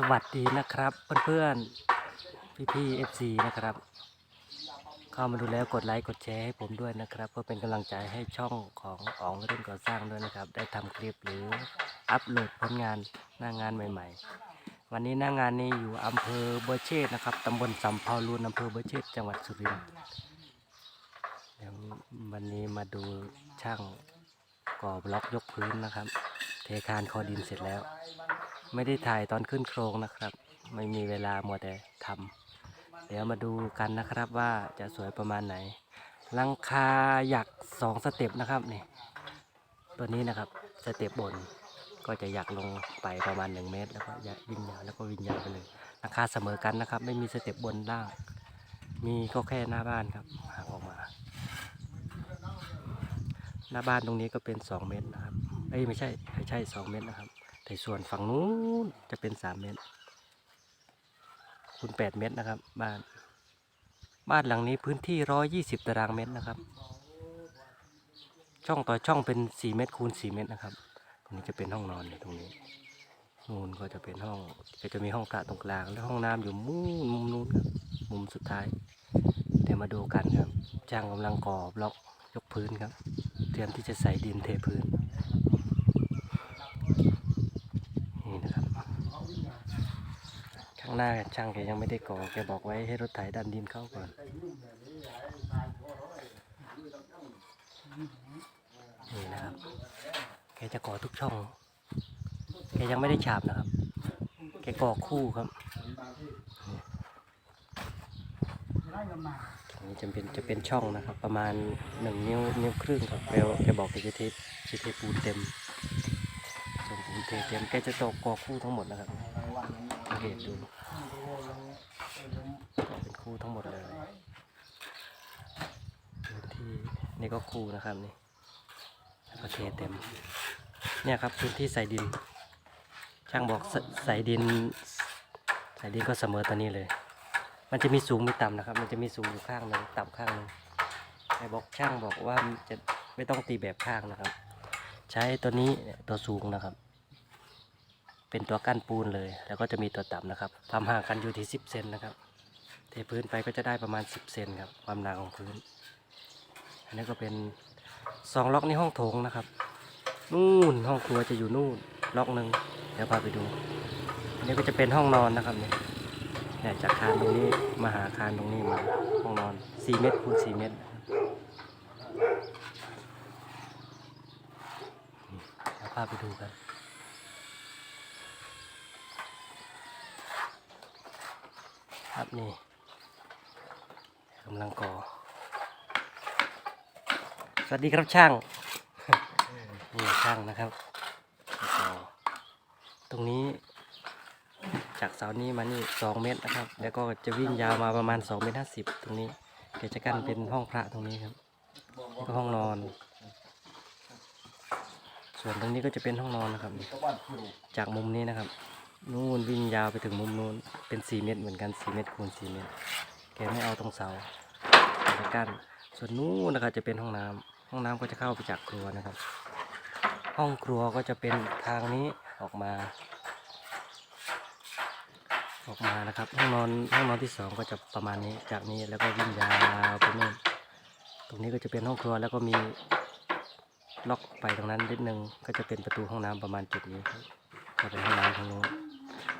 สวัสดีนะครับเพื่อนๆพี่ๆ FC นะครับ เข้ามาดูแล้วกดไลค์กดแชร์ให้ผมด้วยนะครับเพื่อเป็นกำลังใจให้ช่องของอ๋องเรื่องก่อสร้างด้วยนะครับ ได้ทำคลิปหรืออัปโหลดผลงานหน้างานใหม่ ๆ วันนี้หน้างานนี้อยู่อำเภอเบอร์เชษนะครับตำบลสำเภาลูนอำเภอเบอร์เชษจังหวัดสุรินทร์เดี๋ยววันนี้มาดูช่างก่อบล็อกยกพื้นนะครับ เทคานคอดินเสร็จแล้ว ไม่ได้ถ่ายตอนขึ้นโครงนะครับ ไม่มีเวลาหมัวแต่ทำเดี๋ยวมาดูกันนะครับว่าจะสวยประมาณไหนลังคาหยักสองสเต็ปนะครับนี่ตัวนี้นะครับสเต็ปบนก็จะหยักลงไปประมาณ 1 เมตร แล้วก็หยักวิ่งยาวแล้วก็วิ่งยาวไปเลยราคาเสมอกันนะครับ ไม่มีสเต็ปบนล่าง มีก็แค่หน้าบ้านครับหางออกมา หน้าบ้านตรงนี้ก็เป็น 2 เมตรนะครับเอ้ยไม่ใช่ไม่ใช่ 2 เมตรนะครับ แต่ส่วนฝั่งนู้นจะเป็น3เมตรคูณ8เมตรนะครับ บ้าน บ้านหลังนี้พื้นที่120ตารางเมตรนะครับ ช่องต่อช่องเป็น4เมตรคูณ4เมตรนะครับ ตรงนี้จะเป็นห้องนอนอยู่ตรงนี้นู่นก็จะเป็นห้องก็จะมีห้องพระตรงกลาง แล้วห้องน้ำอยู่มุมมุมนู้นครับมุมสุดท้ายเดี๋ยวมาดูกันครับจ้างกำลังก่อบล็อกยกพื้นครับ เตรียมที่จะใส่ดินเทพื้นนะครับ ข้างหน้าช่างแกยังไม่ได้ก่อแกบอกไว้ให้รถไถดันดินเข้าก่อนนี่นะครับแกจะก่อทุกช่องแกยังไม่ได้ฉาบนะครับ แกก่อคู่ครับนนี้จะเป็นจะเป็นช่องนะครับ ประมาณหนึ่งนิ้วนิ้วครึ่งครับแกแกบอกแกจะเทจะเทปูนเต็มส่วนผมเทเตรียมแกจะตกก่อคู่ทั้งหมดนะครับสังเกตดูเป็นคู่ทั้งหมดเลยพื้นที่ นี่ก็คูนะครับนี่แล้วก็เทเต็ม เนี่ยครับพื้นที่ใส่ดิน ช่างบอกใส่ดิน ใส่ดินก็เสมอตัวนี้เลย มันจะมีสูงมีต่ำนะครับ มันจะมีสูงอยู่ข้างหนึ่งต่ำข้างหนึ่งไอ้บอกช่างบอกว่าจะไม่ต้องตีแบบข้างนะครับ ใช้ตัวนี้ตัวสูงนะครับ เป็นตัวกั้นปูนเลย แล้วก็จะมีตัวต่ำนะครับทำห่างกันอยู่ที่ 10 เซนนะครับ เทพื้นไปก็จะได้ประมาณ 10 เซนครับ ความหนาของพื้น อันนี้ก็เป็นสองล็อกในห้องโถงนะครับ นู่นห้องครัวจะอยู่นู่นล็อกหนึ่งเดี๋ยวพาไปดู อันนี้ก็จะเป็นห้องนอนนะครับเนี่ยเนี่ยจากคานตรงนี้มาหาคานตรงนี้มาห้องนอน4เมตรคูณ4เมตรเดี๋ยวพาไปดูกันครับนี่กำลังก่อ สวัสดีครับช่างนี่ช่างนะครับ ตรงนี้ จากเสานี้มานี่สองเมตรนะครับ แล้วก็จะวิ่งยาวมาประมาณสองเมตรห้าสิบตรงนี้เดี๋ยวจะกั้นเป็นห้องพระตรงนี้ครับนี่ก็ห้องนอน ส่วนตรงนี้ก็จะเป็นห้องนอนนะครับ จากมุมนี้นะครับ นู่นวิ่งยาวไปถึงมุมนู้นเป็น4เมตรเหมือนกัน4เมตรคูณ4เมตรแกไม่เอาตรงเสาไปกั้นส่วนนู้นนะครับจะเป็นห้องน้ำ ห้องน้ำก็จะเข้าไปจากครัวนะครับ ห้องครัวก็จะเป็นทางนี้ออกมา ออกมานะครับ ห้องนอนห้องนอนที่สองก็จะประมาณนี้จากนี้แล้วก็วิ่งยาวไปนู่นตรงนี้ก็จะเป็นห้องครัวแล้วก็มีล็อกไปตรงนั้นนิดนึงก็จะเป็นประตูห้องน้ำประมาณจุดนี้ครับก็เป็นห้องน้ำทางนู้น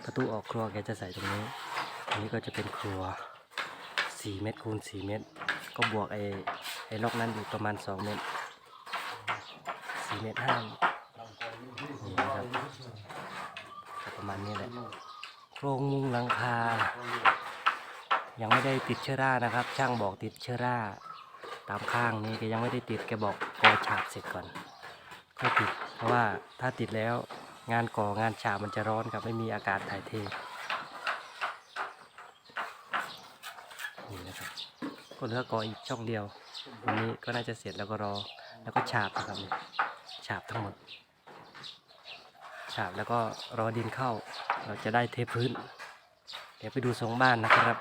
ประตูออกครัวแกจะใส่ตรงนี้อันนี้ก็จะเป็นครัว 4 เมตรคูณ4เมตร ก็บวกไอ้ ไอ้ล็อกนั้นอยู่ประมาณ2เมตร4เมตรห้าครับประมาณนี้แหละโครงมุงหลังคา ยังไม่ได้ติดเชื้อรานะครับ ช่างบอกติดเชื้อราตามข้างนี้แกยังไม่ได้ติดแกบอกก่อฉาบเสร็จก่อนค่อยติด เพราะว่าถ้าติดแล้วงานก่องานฉาบมันจะร้อนครับไม่มีอากาศถ่ายเทนี่นะครับก็เหลือก่ออีกช่องเดียว วันนี้ก็น่าจะเสร็จแล้วก็รอ แล้วก็ฉาบนะครับฉาบทั้งหมด ฉาบแล้วก็รอดินเข้า เราจะได้เทพื้น เดี๋ยวไปดูทรงบ้านนะครับ